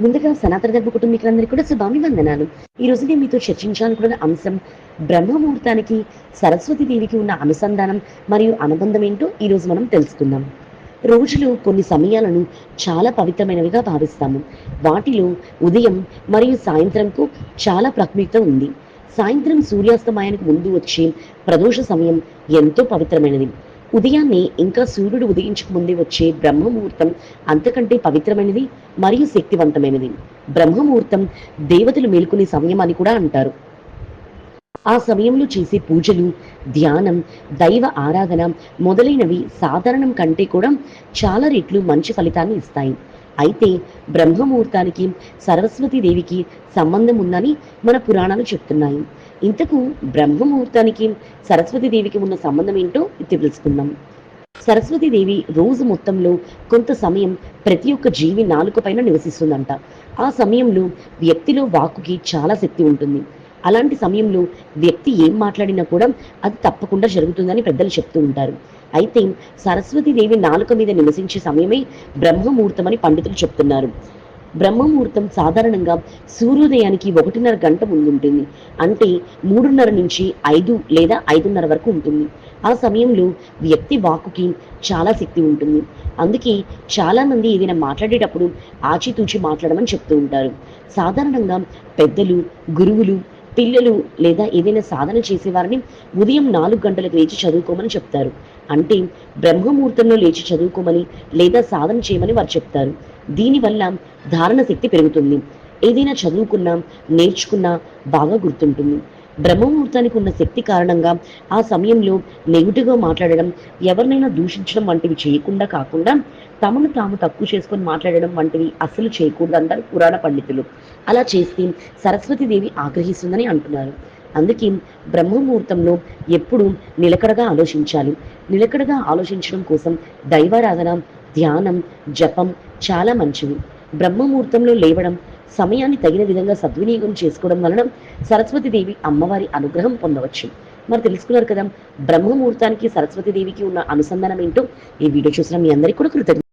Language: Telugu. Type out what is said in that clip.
ముందుగా సనాతన ధర్మ కుటుంబీకులందరికీ కూడా శుభాభివందనాలు. ఈ రోజు నేను మీతో చర్చించాలనుకున్న అంశం బ్రహ్మముహూర్తానికి సరస్వతి దేవికి ఉన్న అనుసంధానం మరియు అనుబంధం ఏంటో ఈ రోజు మనం తెలుసుకుందాం. రోజులు కొన్ని సమయాలను చాలా పవిత్రమైనవిగా భావిస్తాము. వాటిలో ఉదయం మరియు సాయంత్రంకు చాలా ప్రక్మిత ఉంది. సాయంత్రం సూర్యాస్తమయానికి ముందు వచ్చే ప్రదోష సమయం ఎంతో పవిత్రమైనది. ఉదయాన్నే ఇంకా సూర్యుడు ఉదయించక ముందే వచ్చే బ్రహ్మముహూర్తం అంతకంటే పవిత్రమైనది మరియు శక్తివంతమైనది. బ్రహ్మముహూర్తం దేవతలు మేలుకునే సమయం అని కూడా అంటారు. ఆ సమయంలో చేసే పూజలు ధ్యానం దైవ ఆరాధన మొదలైనవి సాధారణం కంటే కూడా చాలా రెట్లు మంచి ఫలితాన్ని ఇస్తాయి. అయితే బ్రహ్మముహూర్తానికి సరస్వతి దేవికి సంబంధం ఉందని మన పురాణాలు చెప్తున్నాయి. ఇంతకు బ్రహ్మముహూర్తానికి సరస్వతి దేవికి ఉన్న సంబంధం ఏంటో తెలుసుకుందాం. సరస్వతి దేవి రోజు మొత్తంలో కొంత సమయం ప్రతి ఒక్క జీవి నాలుక పైన నివసిస్తుందంట. ఆ సమయంలో వ్యక్తిలో వాక్కుకి చాలా శక్తి ఉంటుంది. అలాంటి సమయంలో వ్యక్తి ఏం మాట్లాడినా కూడా అది తప్పకుండా జరుగుతుందని పెద్దలు చెప్తూ ఉంటారు. అయితే సరస్వతి దేవి నాలుక మీద నివసించే సమయమే బ్రహ్మముహూర్తం అని పండితులు చెప్తున్నారు. బ్రహ్మముహూర్తం సాధారణంగా సూర్యోదయానికి ఒకటిన్నర గంట ముందుంటుంది అంటే మూడున్నర నుంచి ఐదు లేదా ఐదున్నర వరకు ఉంటుంది. ఆ సమయంలో వ్యక్తి వాక్కుకి చాలా శక్తి ఉంటుంది. అందుకే చాలామంది ఏదైనా మాట్లాడేటప్పుడు ఆచితూచి మాట్లాడమని చెప్తూ ఉంటారు. సాధారణంగా పెద్దలు గురువులు పిల్లలు లేదా ఏదైనా సాధన చేసేవారిని ఉదయం నాలుగు గంటలకు లేచి చదువుకోమని చెప్తారు. అంటే బ్రహ్మముహూర్తంలో లేచి చదువుకోమని లేదా సాధన చేయమని వారు చెప్తారు. దీనివల్ల ధారణ శక్తి పెరుగుతుంది. ఏదైనా చదువుకున్నా నేర్చుకున్నా బాగా గుర్తుంటుంది. బ్రహ్మముహూర్తానికి ఉన్న శక్తి కారణంగా ఆ సమయంలో నెగిటివ్గా మాట్లాడడం ఎవరినైనా దూషించడం వంటివి చేయకుండా కాకుండా తమను తాము తక్కువ చేసుకొని మాట్లాడడం వంటివి అస్సలు చేయకూడదు అంటారు పురాణ పండితులు. అలా చేస్తే సరస్వతీదేవి ఆగ్రహిస్తుందని అంటున్నారు. అందుకే బ్రహ్మముహూర్తంలో ఎప్పుడు నిలకడగా ఆలోచించాలి. నిలకడగా ఆలోచించడం కోసం దైవారాధన ధ్యానం జపం చాలా మంచివి. బ్రహ్మముహూర్తంలో లేవడం సమయాన్ని తగిన విధంగా సద్వినియోగం చేసుకోవడం వలన సరస్వతీదేవి అమ్మవారి అనుగ్రహం పొందవచ్చు. మరి తెలుసుకున్నారు కదా బ్రహ్మముహూర్తానికి సరస్వతీదేవికి ఉన్న అనుసంధానం ఏంటో ఈ వీడియో చూసిన మీ అందరికీ కూడా కృతజ్ఞ